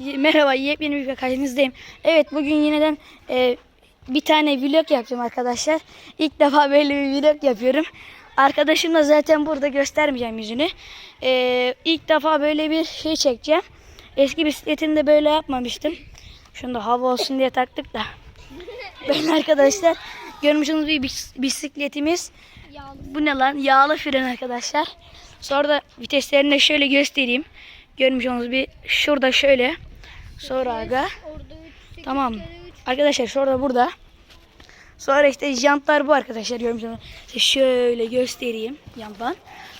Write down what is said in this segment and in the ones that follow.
Merhaba, yepyeni bir karşınızdayım. Evet, bugün yineden e, bir tane vlog yapacağım arkadaşlar. İlk defa böyle bir vlog yapıyorum. Arkadaşım da zaten burada göstermeyeceğim yüzünü. E, ilk defa böyle bir şey çekeceğim. Eski bisikletimde böyle yapmamıştım. Şunu da hava olsun diye taktık da. Ben arkadaşlar görmüş olduğunuz bir bis- bisikletimiz. Bu ne lan? Yağlı fren arkadaşlar. Sonra da viteslerini de şöyle göstereyim. Görmüş olduğunuz bir şurada şöyle. Sonra aga. Orada 3 Tamam. Arkadaşlar şurada burada. Sonra işte jantlar bu arkadaşlar görmüş olduğunuz. İşte şöyle göstereyim yandan.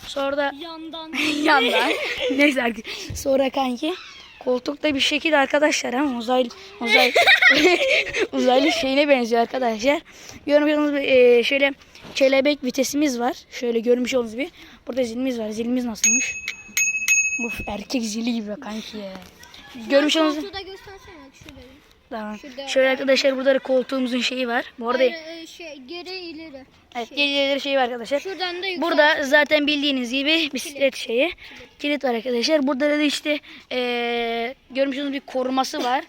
Sonra da yandan. yandan. Neyse artık. Sonra kanki koltukta bir şekil arkadaşlar ama uzaylı uzaylı uzaylı şeyine benziyor arkadaşlar. Görmüş olduğunuz bir, e, şöyle kelebek vitesimiz var. Şöyle görmüş olduğunuz bir. Burada zilimiz var. Zilimiz nasılmış? Bu erkek zili gibi kanki ya. Görmüş olduğunuz Şurada göstersene şurada. Tamam. Şurada- Şöyle arkadaşlar burada da koltuğumuzun şeyi var. Bu arada e, şey geri ileri. evet, Şey. gerileri şeyi var arkadaşlar. Şuradan da yüksel. Burada zaten bildiğiniz gibi bisiklet şeyi. Kilit var arkadaşlar. Burada da işte eee görmüş olduğunuz bir koruması var.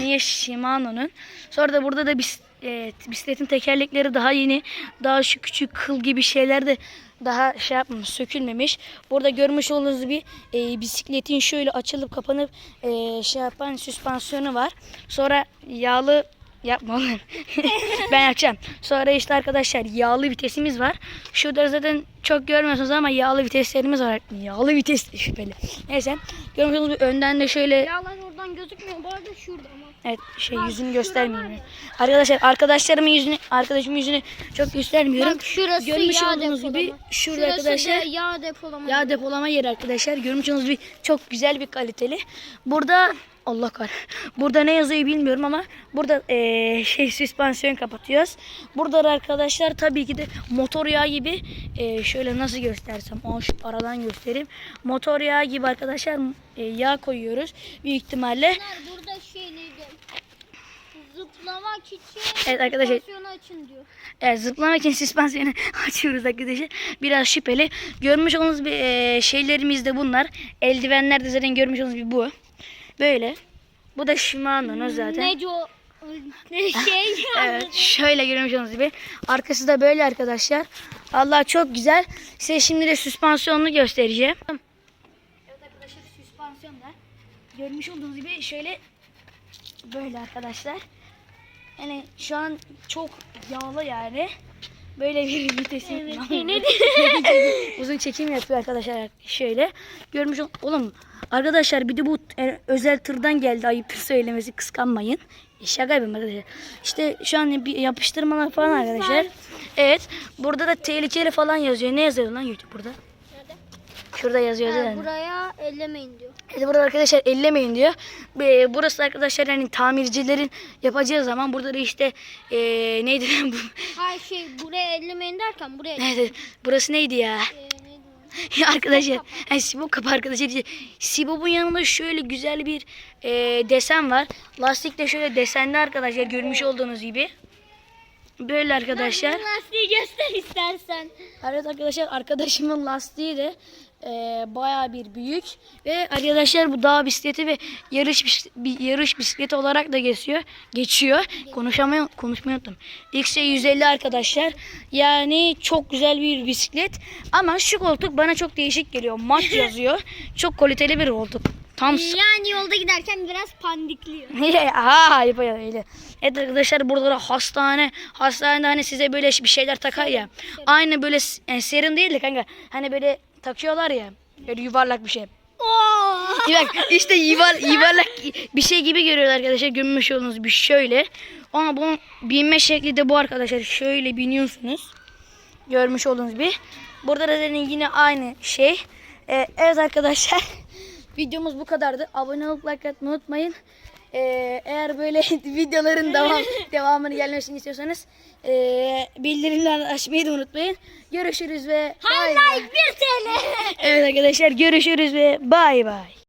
Niye Shimano'nun. Sonra da burada da bis, eee, bisikletin tekerlekleri daha yeni. Daha şu küçük kıl gibi şeyler de daha şey yapmamış, sökülmemiş. Burada görmüş olduğunuz bir eee, bisikletin şöyle açılıp kapanıp eee, şey yapan süspansiyonu var. Sonra yağlı Yapma oğlum. ben yapacağım. Sonra işte arkadaşlar yağlı vitesimiz var. Şurada zaten çok görmüyorsunuz ama yağlı viteslerimiz var. Yağlı vites şüpheli. Neyse. Gibi önden de şöyle Yağlar oradan gözükmüyor. Bu arada şurada ama. evet şey Bak, yüzünü göstermeyeyim. Arkadaşlar arkadaşlarımın yüzünü arkadaşımın yüzünü çok göstermiyorum. Bak şurası Görmüş yağ olduğunuz depolama. gibi şurada Şurası arkadaşlar da yağ depolama. Yağ depolama yeri arkadaşlar. Görmüş olduğunuz bir çok güzel bir kaliteli. Burada Allah kar. Burada ne yazıyor bilmiyorum ama burada eee, şey süspansiyon kapatıyoruz. Burada da arkadaşlar tabii ki de motor yağı gibi eee, şöyle nasıl göstersem Aa, şu aradan göstereyim. Motor yağı gibi arkadaşlar eee, yağ koyuyoruz. Büyük ihtimalle burada şey? Zıplamak için Evet arkadaşlar. süspansiyonu açın diyor. Evet, zıplamak için süspansiyonu açıyoruz arkadaşlar. Biraz şüpheli. Görmüş olduğunuz bir eee, şeylerimiz de bunlar. Eldivenler de zaten görmüş olduğunuz bir bu. Böyle. Bu da Shimano'nun zaten. Neydi o? Ne şey? Evet, şöyle görmüş olduğunuz gibi. Arkası da böyle arkadaşlar. Allah çok güzel. Size şimdi de süspansiyonunu göstereceğim. Evet arkadaşlar süspansiyon da. Görmüş olduğunuz gibi şöyle böyle arkadaşlar. Yani şu an çok yağlı yani. Böyle bir vitesi. ne Uzun çekim yapıyor arkadaşlar şöyle. Görmüş ol- oğlum arkadaşlar bir de bu e, özel tırdan geldi ayıp söylemesi kıskanmayın. E, Şaka yapıyorum arkadaşlar. İşte şu an bir yapıştırmalar falan arkadaşlar. Evet. Burada da tehlikeli falan yazıyor. Ne yazıyor lan YouTube burada? Şurada yazıyor Ha, zaten. buraya ellemeyin diyor. Evet, burada arkadaşlar ellemeyin diyor. Ee, burası arkadaşlar hani tamircilerin yapacağı zaman burada da işte ee, neydi? Hayır şey buraya ellemeyin derken buraya Neydi? Burası neydi ya? Ee, neydi? Ya arkadaşlar, yani Sibop kapı arkadaşlar. Sibop'un yanında şöyle güzel bir e, desen var. Lastik de şöyle desenli arkadaşlar görmüş olduğunuz gibi. Böyle arkadaşlar. Lastiği göster istersen. Evet arkadaşlar arkadaşımın lastiği de e, bayağı bir büyük. Ve arkadaşlar bu dağ bisikleti ve yarış bis- bir yarış bisikleti olarak da geçiyor. Geçiyor. Konuşamayı konuşmayı unuttum. XC 150 arkadaşlar. Yani çok güzel bir bisiklet. Ama şu koltuk bana çok değişik geliyor. Maç yazıyor. Çok kaliteli bir koltuk. Tam Yani yolda giderken biraz pandikliyor. Yapıyor öyle. Evet arkadaşlar burada da hastane. Hastanede hani size böyle bir şeyler takar ya. Aynı böyle yani serum değil de kanka. Hani böyle takıyorlar ya. Böyle yuvarlak bir şey. Bak işte yuvar, yuvarlak bir şey gibi görüyorlar arkadaşlar. Görmüş olduğunuz bir şöyle. Ama bunun binme şekli de bu arkadaşlar. Şöyle biniyorsunuz. Görmüş olduğunuz bir. Burada da yine aynı şey. Ee, evet arkadaşlar. Videomuz bu kadardı. Abone olup like atmayı unutmayın. Ee, eğer böyle videoların devam, devamını gelmesini istiyorsanız ee, bildirimleri açmayı da unutmayın. Görüşürüz ve bay bay. Like 1 TL. Evet arkadaşlar görüşürüz ve bay bay.